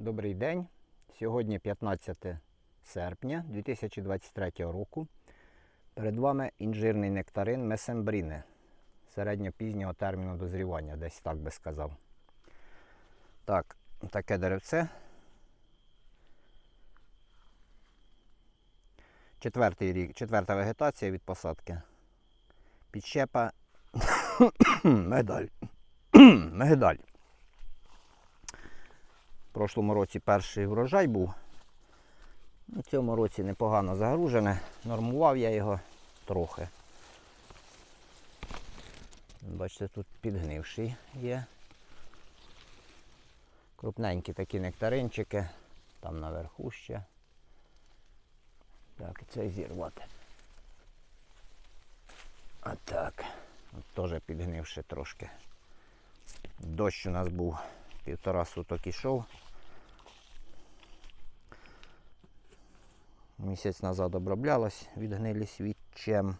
Добрий день. Сьогодні 15 серпня 2023 року. Перед вами інжирний нектарин Месембріне середньопізнього терміну дозрівання, десь так би сказав. Так, таке деревце. Четвертий рік, четверта вегетація від посадки. Підщепа медаль. Медаль. Прошлому році перший врожай був. У цьому році непогано загружене. Нормував я його трохи. Бачите, тут підгнивший є. Крупненькі такі нектаринчики. Там наверху ще. Так, і цей зірвати. А так. Теж підгнивши трошки. Дощ у нас був півтора суток ішов. Місяць назад оброблялась відгнилість відчем.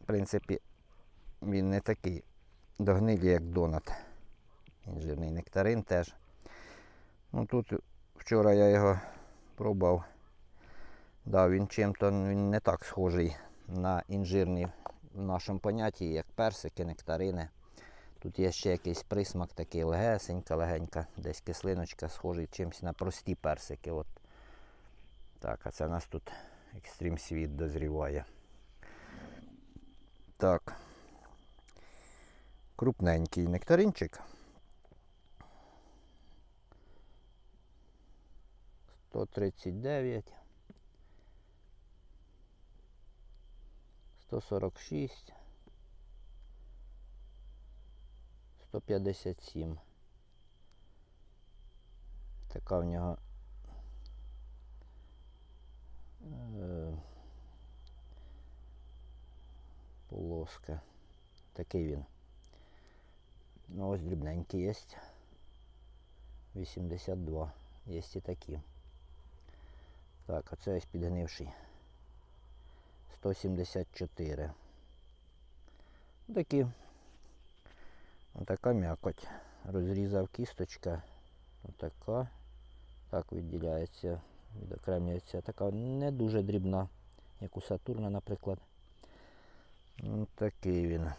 В принципі, він не такий догнилі, як донат. Інжирний нектарин теж. Ну тут вчора я його пробував. Да, він чим-то не так схожий на інжирний в нашому понятті, як персики, нектарини. Тут є ще якийсь присмак такий легесенька, легенька, десь кислиночка, схожий чимось на прості персики. От. Так, а це у нас тут екстрім світ дозріває. Так. Крупненький нектаринчик. 139. 146. 157. Така в нього полоска. Такий він. Ну ось дрібненький є. 82. Є і такі. Так, а це ось підгнивший. 174. Такі. Отака м'якоть. Розрізав кісточка. Отака. Так відділяється, відокремлюється. Така не дуже дрібна, як у Сатурна, наприклад. Ось такий він.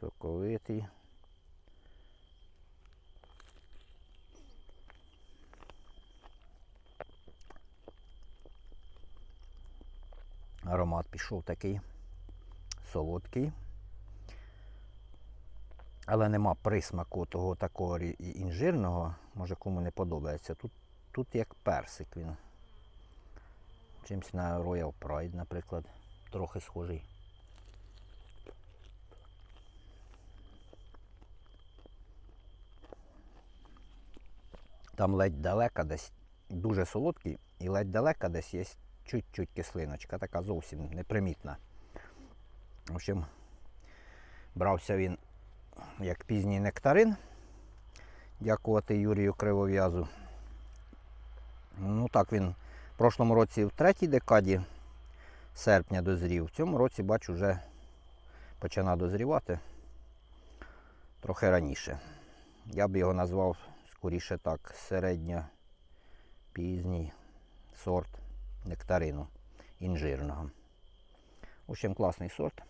Соковитий. Аромат пішов такий солодкий. Але нема присмаку того такого інжирного, може кому не подобається. Тут, тут як персик він. Чимось на Royal Pride, наприклад, трохи схожий. Там ледь далека десь дуже солодкий і ледь далека десь є чуть-чуть кислиночка, така зовсім непримітна. В общем, брався він як пізній нектарин. Дякувати Юрію Кривов'язу. Ну так він в прошлому році в третій декаді серпня дозрів. В цьому році, бачу, вже починає дозрівати трохи раніше. Я б його назвав скоріше так, середньо пізній сорт нектарину інжирного. В общем, класний сорт.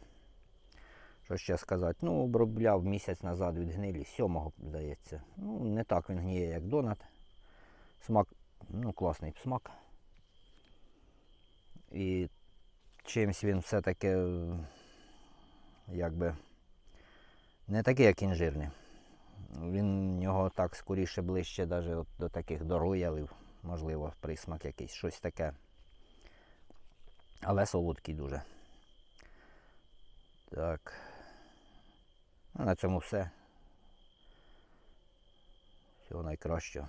Що ще сказати? Ну, обробляв місяць назад від гнилі, сьомого, здається. Ну, не так він гніє, як донат. Смак, ну, класний смак. І чимсь він все-таки якби не такий, як інжирний. Він в нього так скоріше ближче даже от до таких до можливо, присмак якийсь, щось таке. Але солодкий дуже. Так. Ну, на цьому все. Всього найкращого.